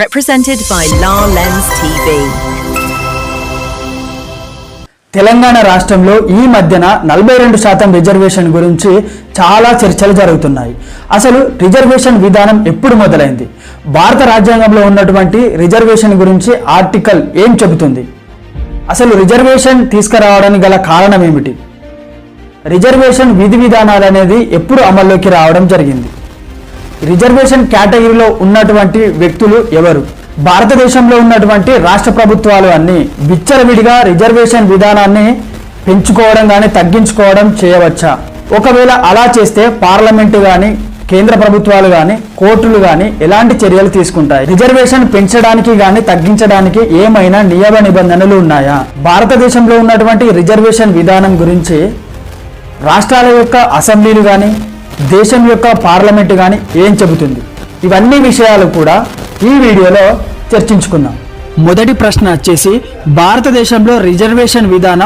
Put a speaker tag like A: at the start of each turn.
A: represented by La Lens TV.
B: Telangana రాష్ట్రంలో ఈ మధ్యన నలభై రెండు శాతం రిజర్వేషన్ గురించి చాలా చర్చలు జరుగుతున్నాయి. అసలు రిజర్వేషన్ విధానం ఎప్పుడు మొదలైంది? భారత రాజ్యాంగంలో ఉన్నటువంటి రిజర్వేషన్ గురించి ఆర్టికల్ ఏం చెబుతుంది? అసలు రిజర్వేషన్ తీసుకురావడానికి గల కారణం ఏమిటి? రిజర్వేషన్ విధి విధానాలు అనేది ఎప్పుడు అమల్లోకి రావడం జరిగింది? రిజర్వేషన్ కేటగిరీలో ఉన్నటువంటి వ్యక్తులు ఎవరు? భారతదేశంలో ఉన్నటువంటి రాష్ట్ర ప్రభుత్వాలు అన్ని విచ్చలవిడిగా రిజర్వేషన్ విధానాన్ని పెంచుకోవడం కానీ తగ్గించుకోవడం చేయవచ్చా? ఒకవేళ అలా చేస్తే పార్లమెంటు కానీ కేంద్ర ప్రభుత్వాలు కానీ కోర్టులు కానీ ఎలాంటి చర్యలు తీసుకుంటాయి? రిజర్వేషన్ పెంచడానికి కానీ తగ్గించడానికి ఏమైనా నియమ నిబంధనలు ఉన్నాయా? భారతదేశంలో ఉన్నటువంటి రిజర్వేషన్ విధానం గురించి రాష్ట్రాల యొక్క అసెంబ్లీలు కానీ దేశం యొక్క పార్లమెంటు కానీ ఏం చెబుతుంది? ఇవన్నీ విషయాలు కూడా ఈ వీడియోలో చర్చించుకుందాం. మొదటి ప్రశ్న వచ్చేసి భారతదేశంలో రిజర్వేషన్ విధానం